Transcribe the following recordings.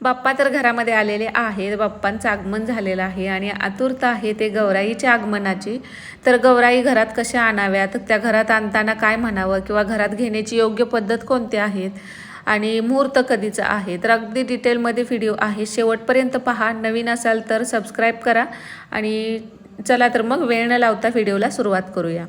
बाप्पा तर घरामध्ये आलेले आहेत. बाप्पांचं आगमन झालेलं आहे आणि आतुरता आहे ते गौराईच्या आगमनाची. तर गौराई घरात कशा आणाव्यात? त्या घरात आणताना काय म्हणावं किंवा घरात घेण्याची योग्य पद्धत कोणती आहेत? आणि मुहूर्त कधीचं आहे? तर अगदी डिटेलमध्ये व्हिडिओ आहे. शेवटपर्यंत पहा. नवीन असाल तर सबस्क्राईब करा आणि चला तर मग वेळ न लावता व्हिडिओला सुरुवात करूया.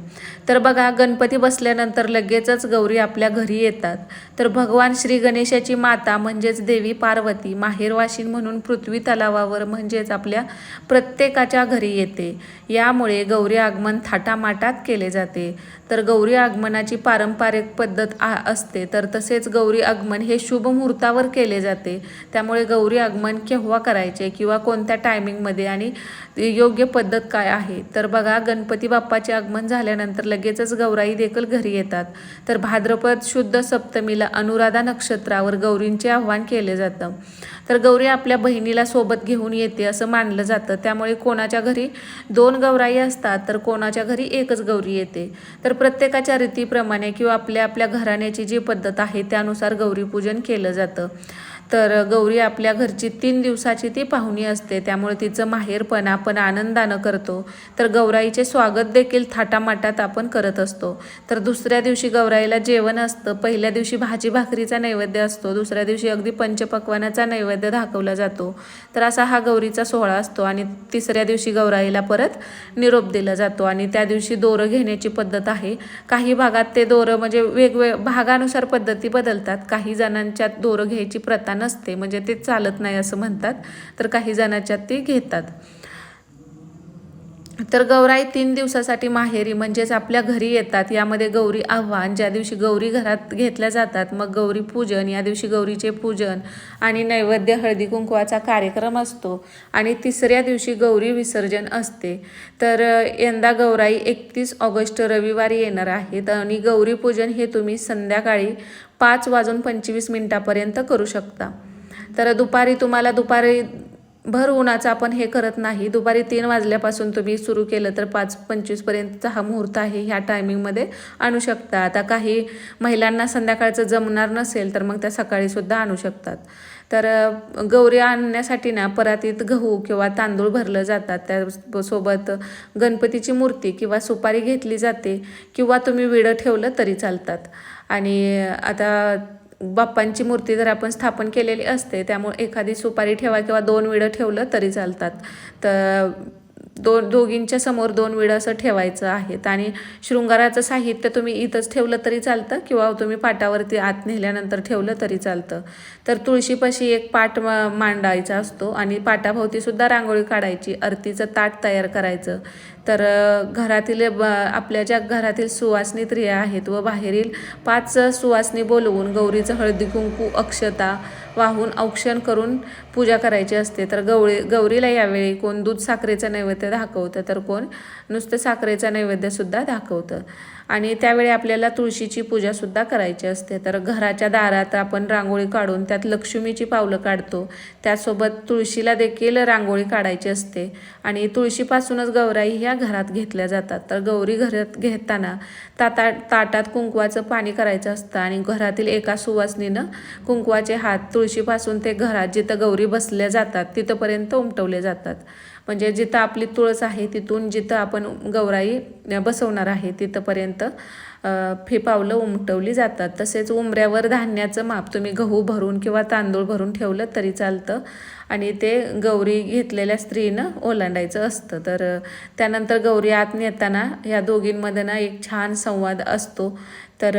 तर बघा गणपती बसल्यानंतर लगेचच गौरी आपल्या घरी येतात. तर भगवान श्री गणेशाची माता म्हणजेच देवी पार्वती माहेरवाशीन म्हणून पृथ्वी तलावावर म्हणजेच आपल्या प्रत्येकाच्या घरी येते. यामुळे गौरी आगमन थाटामाटात केले जाते. तर गौरी आगमनाची पारंपरिक पद्धत आ असते. तर तसेच गौरी आगमन हे शुभ मुहूर्तावर केले जाते. त्यामुळे गौरी आगमन केव्हा करायचे किंवा कोणत्या टायमिंगमध्ये आणि योग्य पद्धत काय आहे? तर बघा गणपती बाप्पाचे आगमन झाल्यानंतर लगेचच गौराई देखील घरी येतात. तर भाद्रपद शुद्ध सप्तमीला अनुराधा नक्षत्रावर गौरींचे आव्हान केले जातं. तर गौरी आपल्या बहिणीला सोबत घेऊन येते असं मानलं जातं. त्यामुळे कोणाच्या घरी दोन गौराई असतात तर कोणाच्या घरी एकच गौरी येते. तर प्रत्येकाच्या रीतीप्रमाणे किंवा आपल्या आपल्या घराण्याची जी पद्धत आहे त्यानुसार गौरीपूजन केलं जातं. तर गौरी आपल्या घरची तीन दिवसाची ती पाहुणी असते. त्यामुळे तिचं माहेरपण आपण आनंदानं करतो. तर गौराईचे स्वागत देखील थाटामाटात आपण करत असतो. तर दुसऱ्या दिवशी गौराईला जेवण असतं. पहिल्या दिवशी भाजी भाकरीचा नैवेद्य असतो. दुसऱ्या दिवशी अगदी पंचपक्वानाचा नैवेद्य दाखवला जातो. तर असा हा गौरीचा सोहळा असतो आणि तिसऱ्या दिवशी गौराईला परत निरोप दिला जातो आणि त्या दिवशी दोरं घेण्याची पद्धत आहे. काही भागात ते दोरं म्हणजे वेगवेग भागानुसार पद्धती बदलतात. काही जणांच्यात दोरं घ्यायची प्रथा नसते म्हणजे ते चालत नाही असं म्हणतात. तर काही जणाच्या ते घेतात. तर गौराई तीन दिवसासाठी माहेरी म्हणजेच आपल्या घरी येतात. यामध्ये गौरी आव्हान ज्या दिवशी गौरी घरात घेतल्या जातात मग गौरी पूजन या दिवशी गौरीचे पूजन आणि नैवेद्य हळदी कुंकवाचा कार्यक्रम असतो. आणि तिसऱ्या दिवशी गौरी विसर्जन असते. तर यंदा गौराई एकतीस ऑगस्ट रविवारी येणार आहेत आणि गौरी पूजन हे तुम्ही संध्याकाळी पाच वाजून पंचवीस मिनिटापर्यंत करू शकता. तर दुपारी तुम्हाला दुपारी भर उन्हाचं आपण हे करत नाही. दुपारी तीन वाजल्यापासून तुम्ही सुरू केलं तर पाच पंचवीसपर्यंतचा हा मुहूर्त आहे ह्या टायमिंगमध्ये आणू शकता. आता काही महिलांना संध्याकाळचं जमणार नसेल तर मग त्या सकाळीसुद्धा आणू शकतात. तर गौरी आणण्यासाठी ना परातीत गहू किंवा तांदूळ भरलं जातात. त्या सोबत गणपतीची मूर्ती किंवा सुपारी घेतली जाते किंवा तुम्ही विडं ठेवलं तरी चालतात. आणि आता बाप्पांची मूर्ती जर आपण स्थापन केलेली असते त्यामुळे एखादी सुपारी ठेवा किंवा दोन विडं ठेवलं तरी चालतात. तर दोन दोघींच्या समोर दोन विडं असं ठेवायचं आहेत. आणि शृंगाराचं साहित्य तुम्ही इथंच ठेवलं तरी चालतं किंवा तुम्ही पाटावरती आत नेल्यानंतर ठेवलं तरी चालतं. तर तुळशीपाशी एक पाट मांडायचा असतो आणि पाटाभोवतीसुद्धा रांगोळी काढायची आरतीचं ताट तयार करायचं. तर घरातील ब आपल्या ज्या घरातील सुवासनी स्त्रिया आहेत व बाहेरील पाच सुवासनी बोलवून गौरीचं हळदी कुंकू अक्षता वाहून औक्षण करून पूजा करायची असते. तर गौरी गौरीला यावेळी कोण दूध साखरेचं नैवेद्य दाखवतं तर कोण नुसतं साखरेचं नैवेद्यसुद्धा दाखवतं. आणि त्यावेळी आपल्याला तुळशीची पूजासुद्धा करायची असते. तर घराच्या दारात आपण रांगोळी काढून त्यात लक्ष्मीची पावलं काढतो. त्यासोबत तुळशीला देखील रांगोळी काढायची असते. आणि तुळशीपासूनच गौराई ह्या घरात घेतल्या जातात. तर गौरी घरात घेताना ताता ताटात कुंकवाचं पाणी करायचं असतं आणि घरातील एका सुवासनीनं कुंकवाचे हात तुळशीपासून ते घरात जिथं गौरी बसल्या जातात तिथंपर्यंत उमटवले जातात. म्हणजे जिथं आपली तुळस आहे तिथून जिथं आपण गौराई बसवणार आहे तिथंपर्यंत फी पावलं उमटवली जातात. तसेच उमऱ्यावर धान्याचं माप तुम्ही गहू भरून किंवा तांदूळ भरून ठेवलं तरी चालतं. आणि ते गौरी घेतलेल्या स्त्रीनं ओलांडायचं असतं. तर त्यानंतर गौरी आत नेताना या दोघींमध्ये ना एक छान संवाद असतो. तर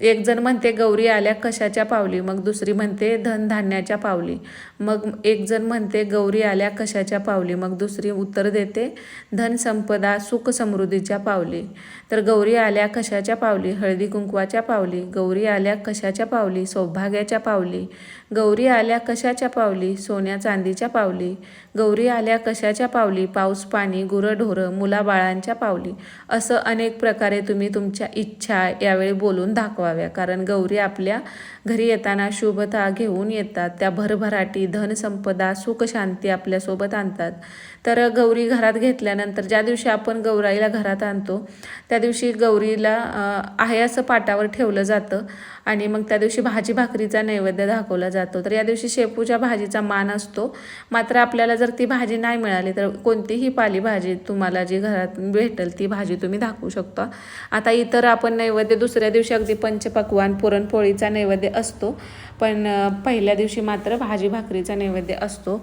एकजण म्हणते गौरी आल्या कशाच्या पावली? मग दुसरी म्हणते धनधान्याच्या पावली. मग एकजण म्हणते गौरी आल्या कशाच्या पावली? मग दुसरी उत्तर देते धनसंपदा सुख समृद्धीच्या पावली. तर गौरी आल्या कशाच्या पावली? हळदी कुंकवाच्या पावली. गौरी आल्या कशाच्या पावली? सौभाग्याच्या पावली. गौरी आल्या कशाच्या पावली? सोन्या चांदीच्या पावली. गौरी आल्या कशाच्या पावली? पाऊस पाणी गुरंढोरं मुलाबाळांच्या पावली. असं अनेक प्रकारे तुम्ही तुमच्या इच्छा यावेळी बोलून दाखवाव्या. कारण गौरी आपल्या घरी येताना शुभता घेऊन येतात. त्या भरभराटी धनसंपदा सुखशांती आपल्यासोबत आणतात. तर गौरी घरात घेतल्यानंतर ज्या दिवशी आपण गौराईला घरात आणतो त्या दिवशी गौरीला आहे असं पाटावर ठेवलं जातं. आणि मग त्या दिवशी भाजी भाकरीचा नैवेद्य दाखवला जातो. जातो. तर या दिवशी शेपूच्या भाजीचा मान असतो. मात्र आपल्याला जर ती भाजी नाही मिळाली तर कोणतीही पालेभाजी तुम्हाला जी घरात भेटेल ती भाजी तुम्ही दाखवू शकता. आता इतर आपण नैवेद्य दुसऱ्या दिवशी अगदी पंचपक्वान पुरणपोळीचा नैवेद्य असतो. पण पहिल्या दिवशी मात्र भाजी भाकरीचा नैवेद्य असतो.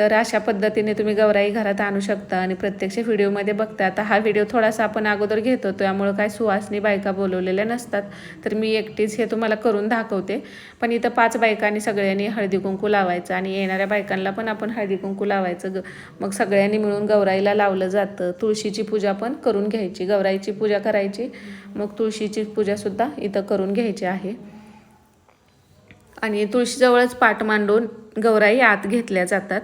तर अशा पद्धतीने तुम्ही गौराई घरात आणू शकता आणि प्रत्यक्ष व्हिडिओमध्ये बघता. आता हा व्हिडिओ थोडासा आपण अगोदर घेतो त्यामुळं काय सुवासनी बायका बोलवलेल्या नसतात. तर मी एकटीच हे तुम्हाला करून दाखवते. पण इथं पाच बायकांनी सगळ्यांनी हळदी कुंकू लावायचं आणि येणाऱ्या बायकांना पण आपण हळदी कुंकू लावायचं. ग- मग सगळ्यांनी मिळून गौराईला लावलं जातं. तुळशीची पूजा पण करून घ्यायची गौराईची पूजा करायची. मग तुळशीची पूजासुद्धा इथं करून घ्यायची आहे. आणि तुळशीजवळच पाठ मांडून गौराई आत घेतल्या जातात.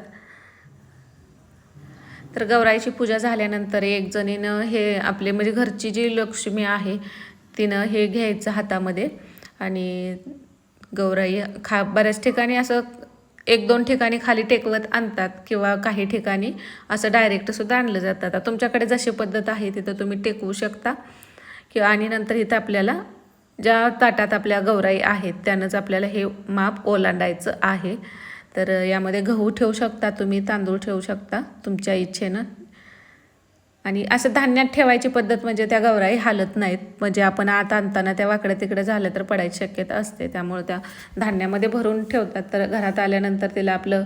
तर गौराईची पूजा झाल्यानंतर एक जणीनं हे आपले म्हणजे घरची जी लक्ष्मी आहे तिनं हे घ्यायचं हातामध्ये. आणि गौराई खा बऱ्याच ठिकाणी असं एक दोन ठिकाणी खाली टेकवत आणतात किंवा काही ठिकाणी असं डायरेक्टसुद्धा आणलं जातं. आता तुमच्याकडे जशी पद्धत आहे तिथं तुम्ही टेकवू शकता. किंवा आणि नंतर इथं आपल्याला ज्या ताटात आपल्या गौराई आहेत त्यानंच आपल्याला हे माप ओलांडायचं आहे. तर यामध्ये गहू ठेवू शकता तुम्ही तांदूळ ठेवू शकता तुमच्या इच्छेनं. आणि असं धान्यात ठेवायची पद्धत म्हणजे त्या गौराई हालत नाहीत. म्हणजे आपण आत आणताना त्या वाकडं तिकडं झालं तर पडायची शक्यता असते. त्यामुळे त्या धान्यामध्ये भरून ठेवतात. तर घरात आल्यानंतर तिला आपलं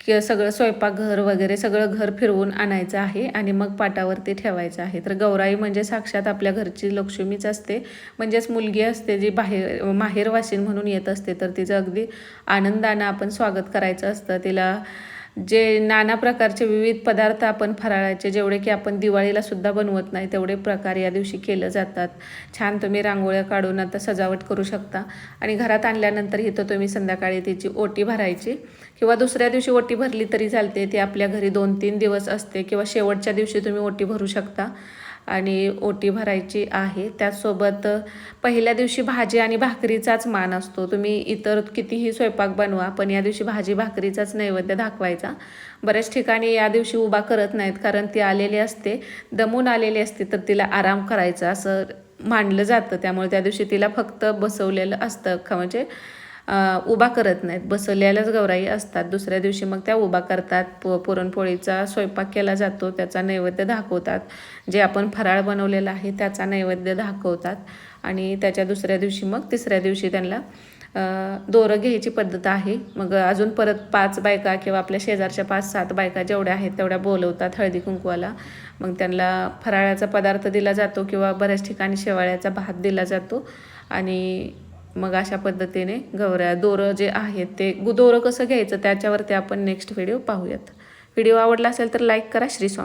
कि सगळं स्वयंपाकघर वगैरे सगळं घर फिरवून आणायचं आहे आणि मग पाटावरती ठेवायचं आहे. तर गौराई म्हणजे साक्षात आपल्या घरची लक्ष्मीच असते. म्हणजेच मुलगी असते जी बाहेर माहेरवासीन म्हणून येत असते. तर तिचं अगदी आनंदानं आपण स्वागत करायचं असतं. तिला जे नाना प्रकारचे विविध पदार्थ आपण फराळाचे जेवढे की आपण दिवाळीला सुद्धा बनवत नाही तेवढे प्रकार या दिवशी केलं जातात. छान तुम्ही रांगोळ्या काढून आता सजावट करू शकता. आणि घरात आणल्यानंतर इथं तुम्ही संध्याकाळी तिची ओटी भरायची. किंवा दुसऱ्या दिवशी ओटी भरली तरी चालते. ती आपल्या घरी दोन तीन दिवस असते. किंवा शेवटच्या दिवशी तुम्ही ओटी भरू शकता. आणि ओटी भरायची आहे. त्याचसोबत पहिल्या दिवशी भाजी आणि भाकरीचाच मान असतो. तुम्ही इतर कितीही स्वयंपाक बनवा पण या दिवशी भाजी भाकरीचाच नैवेद्य दाखवायचा. बऱ्याच ठिकाणी या दिवशी उभा करत नाहीत कारण ती आलेली असते. दमून आलेली असते तर तिला आराम करायचा असं मानलं जातं. त्यामुळे त्या दिवशी तिला फक्त बसवलेलं असतं. म्हणजे उभा करत नाहीत. बसवलेल्याच गौराई असतात. दुसऱ्या दिवशी मग त्या उभा करतात. पु पुरणपोळीचा स्वयंपाक केला जातो. त्याचा नैवेद्य दाखवतात. जे आपण फराळ बनवलेला आहे त्याचा नैवेद्य दाखवतात. आणि त्याच्या दुसऱ्या दिवशी मग तिसऱ्या दिवशी त्यांना दोरं घ्यायची पद्धत आहे. मग अजून परत पाच बायका किंवा आपल्या शेजारच्या पाच सात बायका जेवढ्या आहेत तेवढ्या बोलवतात हळदी कुंकवाला. मग त्यांना फराळाचा पदार्थ दिला जातो किंवा बऱ्याच ठिकाणी शेवाळ्याचा भात दिला जातो. आणि मग अशा पद्धतीने गवऱ्या दोरं जे आहेत ते गु- दोरं कसं घ्यायचं त्याच्यावरती आपण नेक्स्ट व्हिडिओ पाहूयात. व्हिडिओ आवडला असेल तर लाईक करा. श्री स्वामी